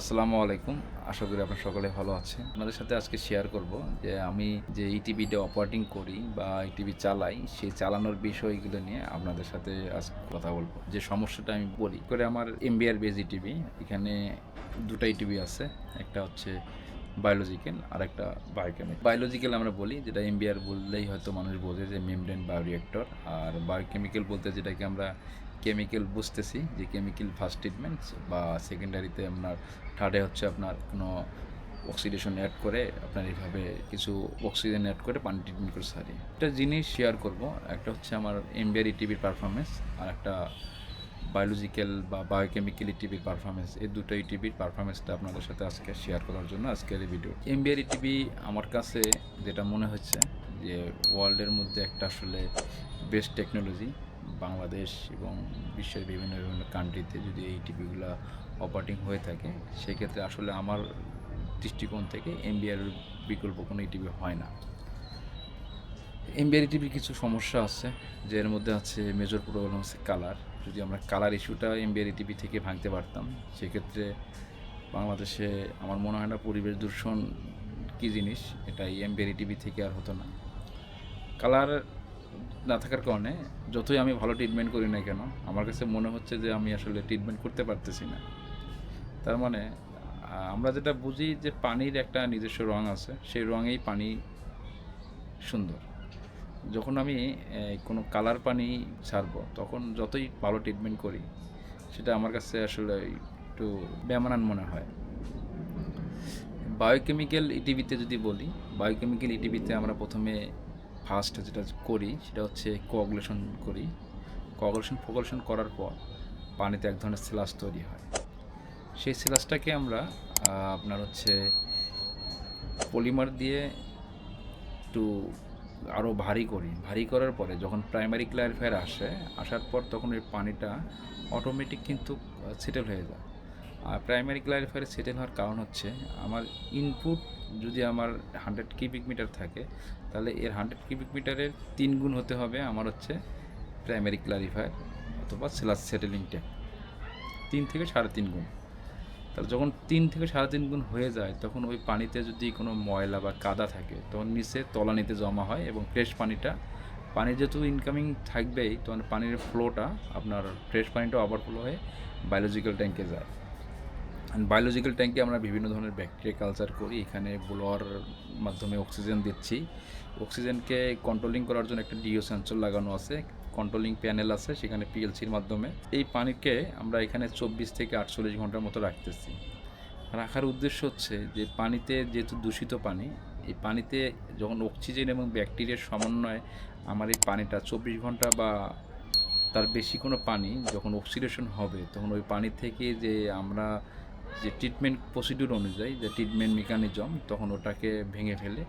আসসালামু আলাইকুম। আশা করি আপনার সকলে ভালো আছেন। আপনাদের সাথে আজকে শেয়ার করব যে আমি যে এই টিভিটা অপারেটিং করি বা এই টিভি চালাই, সেই চালানোর বিষয়গুলো নিয়ে আপনাদের সাথে আজ কথা বলব। যে সমস্যাটা আমি বলি, করে আমার এমবিআর বেজি টিভি এখানে দুটাই টিভি আছে। একটা হচ্ছে বায়োলজিক্যাল আর একটা বায়োকেমিক বায়োলজিক্যাল আমরা বলি, যেটা এমবিআর বললেই হয়তো মানুষ বোঝে যে মেমব্রেন বায়োরিয়েক্টর আর বায়োকেমিক্যাল বলতে যেটাকে আমরা কেমিক্যাল বুঝতেছি যে কেমিক্যাল ফার্স্ট ট্রিটমেন্ট বা সেকেন্ডারিতে আপনার থার্ডে হচ্ছে আপনার কোনো অক্সিডেশন অ্যাড করে আপনার এইভাবে কিছু অক্সিজেন অ্যাড করে পানি ট্রিটমেন্ট করে সারি। একটা জিনিস শেয়ার করব, একটা হচ্ছে আমার এমবিআর টিভির পারফরমেন্স আর একটা বায়োলজিক্যাল বা বায়োকেমিক্যাল টিভির পারফরমেন্স এই দুটোই টিভির পারফরমেন্সটা আপনাদের সাথে আজকে শেয়ার করার জন্য আজকের এই ভিডিও এমবিআর টিভি আমার কাছে যেটা মনে হচ্ছে যে ওয়ার্ল্ডের মধ্যে একটা আসলে বেস্ট টেকনোলজি বাংলাদেশ এবং বিশ্বের বিভিন্ন বিভিন্ন কান্ট্রিতে যদি এই টিভিগুলো অপারেটিং হয়ে থাকে, সেক্ষেত্রে আসলে আমার দৃষ্টিকোণ থেকে এমবিআর বিকল্প কোনো টিভি হয় না। এমবিআর টিভির কিছু সমস্যা আছে যে এর মধ্যে আছে মেজর প্রবলেম হচ্ছে কালার যদি আমরা কালার ইস্যুটা এমবিআর টিভি থেকে ভাঙতে পারতাম, সেক্ষেত্রে বাংলাদেশে আমার মনে হয় না পরিবেশ দূষণ কী জিনিস এটা এমবিআর টিভি থেকে আর হতো না। কালার না থাকার কারণে যতই আমি ভালো ট্রিটমেন্ট করি না কেন, আমার কাছে মনে হচ্ছে যে আমি আসলে ট্রিটমেন্ট করতে পারতেছি না। তার মানে আমরা যেটা বুঝি যে পানির একটা নিজস্ব রং আছে, সেই রঙেই পানি সুন্দর। যখন আমি কোনো কালার পানি ছাড়বো, তখন যতই ভালো ট্রিটমেন্ট করি, সেটা আমার কাছে আসলে একটু বেমানান মনে হয়। বায়োকেমিক্যাল ইটিভিতে যদি বলি বায়োকেমিক্যাল ইটিভিতে আমরা প্রথমে ফার্স্ট যেটা করি সেটা হচ্ছে কোঅগুলেশন করি। কোঅগুলেশন ফোগুলেশন করার পর পানিতে এক ধরনের সিলাস তৈরি হয়। সেই সিলাসটাকে আমরা আপনার হচ্ছে পলিমার দিয়ে একটু আরও ভারী করি। ভারী করার পরে যখন প্রাইমারি ক্লারিফায়ার আসে, আসার পর তখন ওই পানিটা অটোমেটিক কিন্তু সেটেল হয়ে যায়। আর প্রাইমারি ক্লারিফায়ারে সেটেল হওয়ার কারণ হচ্ছে আমার ইনপুট যদি আমার হান্ড্রেড কিউবিক মিটার থাকে, তাহলে এর হান্ড্রেড কিউবিক মিটারের তিন গুণ হতে হবে আমার হচ্ছে প্রাইমারি ক্লারিফায়ার অথবা সেলাস সেটেলিং ট্যাঙ্ক তিন থেকে সাড়ে তিন গুণ। তাহলে যখন তিন থেকে সাড়ে তিন গুণ হয়ে যায়, তখন ওই পানিতে যদি কোনো ময়লা বা কাদা থাকে, তখন নিচে তলানিতে জমা হয় এবং ফ্রেশ পানিটা, পানি যেহেতু ইনকামিং থাকবেই, তখন পানির ফ্লোটা আপনার ফ্রেশ পানিটা ওভারফ্লো হয়ে বায়োলজিক্যাল ট্যাঙ্কে যায়। বায়োলজিক্যাল ট্যাঙ্কে আমরা বিভিন্ন ধরনের ব্যাকটেরিয়া কালচার করি। এখানে ব্লোয়ার মাধ্যমে অক্সিজেন দিচ্ছি। অক্সিজেনকে কন্ট্রোলিং করার জন্য একটা ডিও সেন্সর লাগানো আছে। কন্ট্রোলিং প্যানেল আছে সেখানে পিএলসির মাধ্যমে। এই পানিকে আমরা এখানে চব্বিশ থেকে আটচল্লিশ ঘণ্টার মতো রাখতেছি। রাখার উদ্দেশ্য হচ্ছে যে পানিতে যেহেতু দূষিত পানি, এই পানিতে যখন অক্সিজেন এবং ব্যাকটেরিয়ার সমন্বয়ে আমার এই পানিটা চব্বিশ ঘণ্টা বা তার বেশি কোনো পানি যখন অক্সিডেশন হবে, তখন ওই পানি থেকে যে আমরা যে ট্রিটমেন্ট প্রসিডিউর অনুযায়ী, যে ট্রিটমেন্ট মেকানিজম তখন ওটাকে ভেঙে ফেলে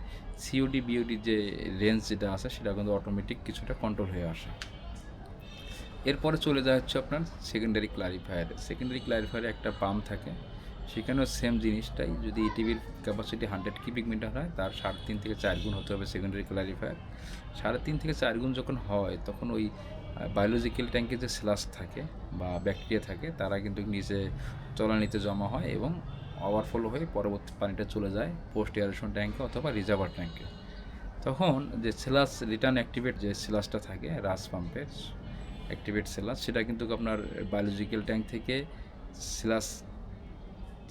সিওডি বিওডি যে রেঞ্জ যেটা আছে, সেটা কিন্তু অটোমেটিক কিছুটা কন্ট্রোল হয়ে আসে। এরপরে চলে যাওয়া হচ্ছে আপনার সেকেন্ডারি ক্লারিফায়ারে সেকেন্ডারি ক্লারিফায়ারে একটা পাম্প থাকে, সেখানেও সেম জিনিসটাই। যদি এই টিভির ক্যাপাসিটি হান্ড্রেড কিউবিক মিটার হয়, তার সাড়ে তিন থেকে চার গুণ হতে হবে সেকেন্ডারি ক্লারিফায়ার সাড়ে তিন থেকে চার গুণ যখন হয়, তখন ওই বায়োলজিক্যাল ট্যাঙ্কে যে স্লাস থাকে বা ব্যাকটেরিয়া থাকে, তারা কিন্তু নিচে তলানিতে জমা হয় এবং ওভারফ্লো হয়ে পরবর্তী পানিটা চলে যায় পোস্ট এয়ারেশন ট্যাঙ্কে অথবা রিজার্ভার ট্যাঙ্কে তখন যে সেলাস রিটার্ন অ্যাক্টিভেট যে সেলাসটা থাকে রাস পাম্পের অ্যাক্টিভেট সেলাস সেটা কিন্তু আপনার বায়োলজিক্যাল ট্যাঙ্ক থেকে সেলাস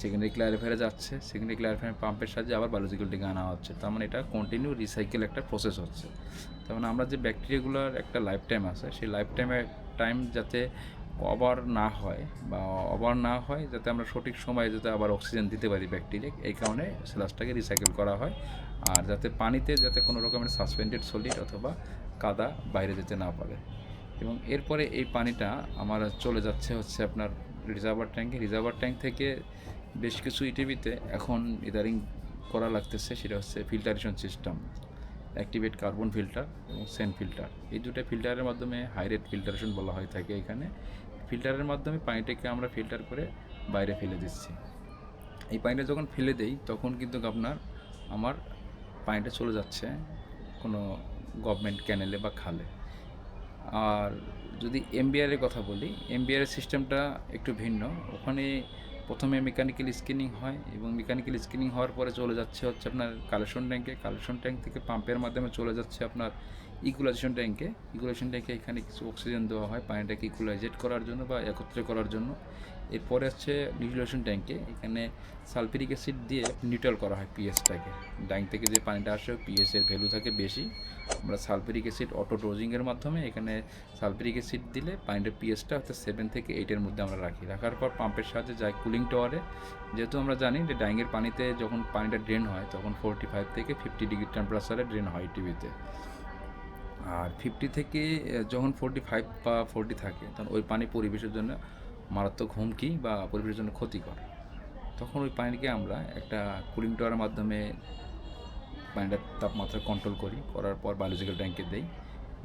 সেকেন্ডারি ক্লারিফায়ারে যাচ্ছে সেকেন্ডারি ক্লারিফায়ার পাম্পের সাহায্যে আবার বায়োলজিক্যাল ট্যাঙ্কে আনা হচ্ছে। তার মানে এটা কন্টিনিউ রিসাইকেল একটা প্রসেস হচ্ছে। তার মানে আমরা যে ব্যাকটেরিয়াগুলোর একটা লাইফ টাইম আছে, সেই লাইফ টাইমে টাইম যাতে ওভার না হয় বা ওভার না হয়, যাতে আমরা সঠিক সময়ে যাতে আবার অক্সিজেন দিতে পারি ব্যাকটেরিয়া এই কারণে সেলাসটাকে রিসাইকেল করা হয়। আর যাতে পানিতে যাতে কোনো রকমের সাসপেন্ডেড সলিড অথবা কাদা বাইরে যেতে না পারে। এবং এরপরে এই পানিটা আমার চলে যাচ্ছে হচ্ছে আপনার রিজার্ভার ট্যাঙ্কে রিজার্ভার ট্যাঙ্ক থেকে বেশ কিছু ইটিভিতে এখন ইদারিং করা লাগতেছে, সেটা হচ্ছে filtration system activate carbon filter এবং সেন ফিল্টার এই দুটো ফিল্টারের মাধ্যমে হাই রেট ফিল্টারেশন বলা হয়ে থাকে এখানে। ফিল্টারের মাধ্যমে পানিটাকে আমরা ফিল্টার করে বাইরে ফেলে দিচ্ছি। এই পানিটা যখন ফেলে দেই, তখন কিন্তু আপনার আমার পানিটা চলে যাচ্ছে কোনো গভর্নমেন্ট ক্যানেলে বা খালে। আর যদি এমবিআরের কথা বলি এমবিআরের সিস্টেমটা একটু ভিন্ন। ওখানে প্রথমে মেকানিক্যাল স্ক্রিনিং হয় এবং মেকানিক্যাল স্ক্রিনিং হওয়ার পরে চলে যাচ্ছে হচ্ছে আপনার কালেকশন ট্যাঙ্কে কালেকশন ট্যাঙ্ক থেকে পাম্পের মাধ্যমে চলে যাচ্ছে আপনার ইকুলাইজেশন ট্যাঙ্কে ইকুলাইজেশন ট্যাঙ্কে এখানে কিছু অক্সিজেন দেওয়া হয়, পানিটাকে ইকুলাইজেট করার জন্য বা একত্রে করার জন্য। এরপরে হচ্ছে নিউট্রিশন ট্যাঙ্কে, এখানে সালফিরিক অ্যাসিড দিয়ে নিউট্রাল করা হয় পিএসটাকে ট্যাঙ্ক থেকে যে পানিটা আসে পিএস এর ভ্যালু থাকে বেশি। আমরা সালফিরিক অ্যাসিড অটো ডোজিংয়ের মাধ্যমে এখানে সালফিরিক অ্যাসিড দিলে পানিটার পিএসটা হচ্ছে সেভেন থেকে এইটের মধ্যে আমরা রাখি। রাখার পর পাম্পের সাহায্যে যাই কুলিং টাওয়ারে যেহেতু আমরা জানি যে ড্যাঙ্গের পানিতে যখন পানিটা ড্রেন হয়, তখন ফোরটি ফাইভ থেকে ফিফটি ডিগ্রি টেম্পারেচারে ড্রেন হয় টিভিতে আর ফিফটি থেকে যখন ফোরটি ফাইভ বা ফোরটি থাকে, তখন ওই পানি পরিবেশের জন্য মারাত্মক হুমকি বা পরিবেশের জন্য ক্ষতিকর। তখন ওই পানিকে আমরা একটা কুলিং টাওয়ারের মাধ্যমে পানিটার তাপমাত্রা কন্ট্রোল করি, করার পর বায়োলজিক্যাল ট্যাঙ্কে দেই।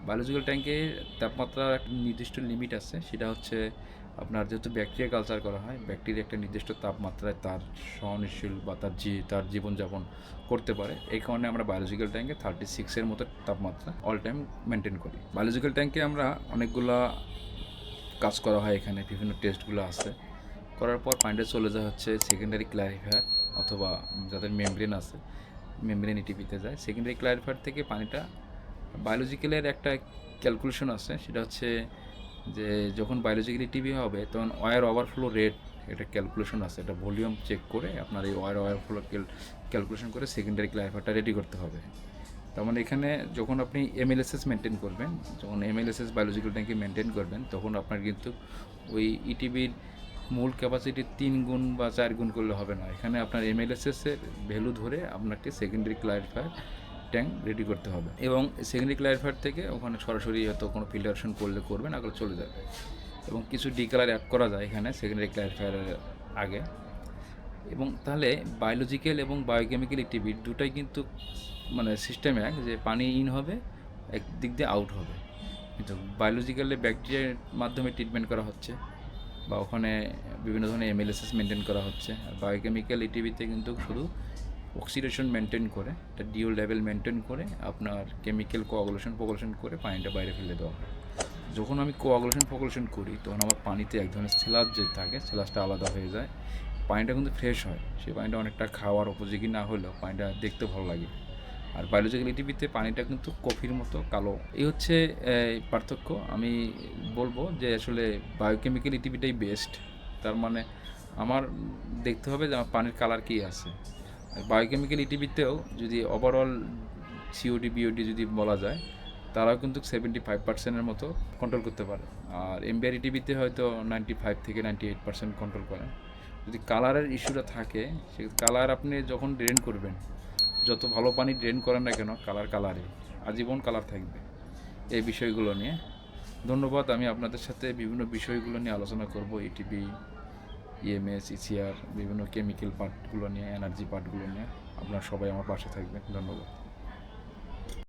বায়োলজিক্যাল ট্যাঙ্কে তাপমাত্রার একটা নির্দিষ্ট লিমিট আছে, সেটা হচ্ছে আপনার যেহেতু ব্যাকটেরিয়া কালচার করা হয় ব্যাকটেরিয়া একটা নির্দিষ্ট তাপমাত্রায় তার সহনশীল বা তার জি, তার জীবনযাপন করতে পারে। এই কারণে আমরা বায়োলজিক্যাল ট্যাঙ্কে থার্টি সিক্সের মতো তাপমাত্রা অল টাইম মেনটেন করি। বায়োলজিক্যাল ট্যাঙ্কে আমরা অনেকগুলা কাজ করা হয় এখানে, বিভিন্ন টেস্টগুলো আছে। করার পর পানিটা চলে যায় হচ্ছে সেকেন্ডারি ক্লারিফায়ার অথবা যাদের মেমব্রেন আছে মেমব্রেন ইটিপিতে যায়। সেকেন্ডারি ক্লারিফায়ার থেকে পানিটা বায়োলজিক্যালের একটা ক্যালকুলেশন আছে, সেটা হচ্ছে যে যখন বায়োলজিক্যালি টিভি হবে, তখন ওয়ার ওভারফ্লো রেট এটা ক্যালকুলেশন আছে। এটা ভলিউম চেক করে আপনার এই ওয়ার ওভারফ্লো ক্যালকুলেশন করে সেকেন্ডারি ক্লারিফায়ারটা রেডি করতে হবে। তার মানে এখানে যখন আপনি এমএলএসএস মেনটেন করবেন, যখন এমএলএসএস বায়োলজিক্যাল ট্যাঙ্কি মেনটেন করবেন, তখন আপনার কিন্তু ওই ইটিভির মূল ক্যাপাসিটি তিন গুণ বা চার গুণ করলে হবে না। এখানে আপনার এমএলএসএস এর ভ্যালু ধরে আপনাকে সেকেন্ডারি ক্লারিফায়ার ট্যাঙ্ক রেডি করতে হবে। এবং সেকেন্ডারি ক্লারিফায়ার থেকে ওখানে সরাসরি হয়তো কোনো ফিল্টারেশন করলে করবে না করলে চলে যাবে। এবং কিছু ডিকালার অ্যাড করা যায় এখানে সেকেন্ডারি ক্লারিফায়ারের আগে। এবং তাহলে বায়োলজিক্যাল এবং বায়োকেমিক্যাল অ্যাক্টিভিটি দুটাই কিন্তু মানে সিস্টেম এক যে পানি ইন হবে এক দিক দিয়ে আউট হবে। কিন্তু বায়োলজিক্যালে ব্যাকটেরিয়ার মাধ্যমে ট্রিটমেন্ট করা হচ্ছে বা ওখানে বিভিন্ন ধরনের এমএলএসএস মেনটেন করা হচ্ছে। আর বায়োকেমিক্যাল ইটিভিতে কিন্তু শুধু অক্সিডেশন মেনটেন করে, একটা ডিও লেভেল মেনটেন করে আপনার কেমিক্যাল কোয়াগুলেশন পগুলেশন করে পানিটা বাইরে ফেলে দেওয়া হয়। যখন আমি কোয়াগুলেশন পগুলেশন করি, তখন আমার পানিতে এক ধরনের সেলাস যে থাকে সেলাসটা আলাদা হয়ে যায়। পানিটা কিন্তু ফ্রেশ হয়। সেই পানিটা অনেকটা খাওয়ার উপযোগী না হলেও পানিটা দেখতে ভালো লাগে। আর বায়োলজিক্যাল ইটিভিতে পানিটা কিন্তু কফির মতো কালো। এই হচ্ছে পার্থক্য। আমি বলব যে আসলে বায়োকেমিক্যাল ইটিভিটাই বেস্ট তার মানে আমার দেখতে হবে যে আমার পানির কালার কী আছে। বায়োকেমিক্যাল ইটিভিতেও যদি ওভারঅল সিওডি বিওডি যদি বলা যায়, তারাও কিন্তু সেভেন্টি ফাইভ পার্সেন্টের মতো কন্ট্রোল করতে পারে। আর এমবিআর ইটিভিতে হয়তো নাইনটি ফাইভ থেকে নাইনটি এইট পার্সেন্ট কন্ট্রোল করে। যদি কালারের ইস্যুটা থাকে, সে কালার আপনি যখন ড্রেন করবেন, যত ভালো পানি ড্রেন করেন না কেন, কালার কালারে, আজীবন কালার থাকবে। এই বিষয়গুলো নিয়ে। ধন্যবাদ, আমি আপনাদের সাথে বিভিন্ন বিষয়গুলো নিয়ে আলোচনা করব ইটিভি ইএমএস ইসিআর বিভিন্ন কেমিক্যাল পার্টগুলো নিয়ে এনার্জি পার্টগুলো নিয়ে। আপনারা সবাই আমার পাশে থাকবেন। ধন্যবাদ।